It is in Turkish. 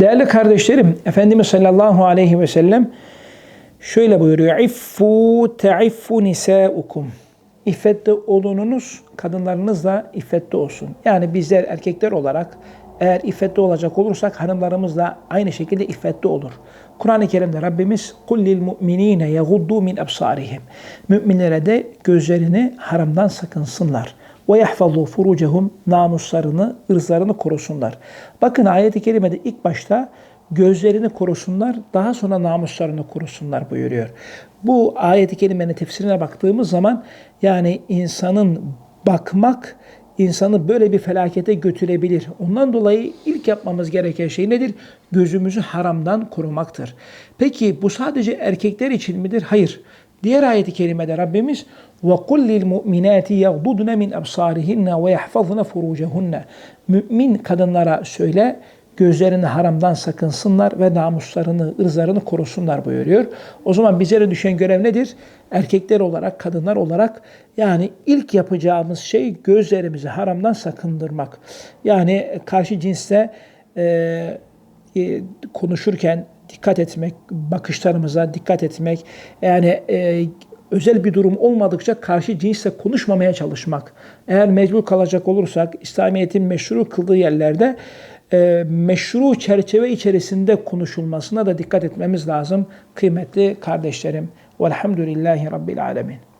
Değerli kardeşlerim, Efendimiz sallallahu aleyhi ve sellem şöyle buyuruyor. İffu te'iffu nisaukum. İffetli olununuz, kadınlarınızla iffetli olsun. Yani bizler erkekler olarak eğer iffetli olacak olursak hanımlarımızla aynı şekilde iffetli olur. Kur'an-ı Kerim'de Rabbimiz kullil mu'minine yaguddu min absarihim. Müminlere de gözlerini haramdan sakınsınlar ve yahfazu furucehum namuslarını, ırzlarını korusunlar. Bakın ayet-i kerimede ilk başta gözlerini korusunlar, daha sonra namuslarını korusunlar buyuruyor. Bu ayet-i kerimenin tefsirine baktığımız zaman yani insanın bakmak insanı böyle bir felakete götürebilir. Ondan dolayı ilk yapmamız gereken şey nedir? Gözümüzü haramdan korumaktır. Peki bu sadece erkekler için midir? Hayır. Diğer ayeti kerimede Rabbimiz وَقُلْ لِلْمُؤْمِنَاتِ يَغْضُضْنَ مِنْ أَبْصَارِهِنَّ وَيَحْفَظْنَ فُرُوجَهُنَّ Mümin kadınlara söyle, gözlerini haramdan sakınsınlar ve namuslarını, ırzlarını korusunlar buyuruyor. O zaman bize düşen görev nedir? Erkekler olarak, kadınlar olarak yani ilk yapacağımız şey gözlerimizi haramdan sakındırmak. Yani karşı cinsle e, e, konuşurken dikkat etmek, bakışlarımıza dikkat etmek, yani e, özel bir durum olmadıkça karşı cinsle konuşmamaya çalışmak. Eğer mecbur kalacak olursak İslamiyet'in meşru kıldığı yerlerde e, meşru çerçeve içerisinde konuşulmasına da dikkat etmemiz lazım kıymetli kardeşlerim. Velhamdülillahi Rabbil Alemin.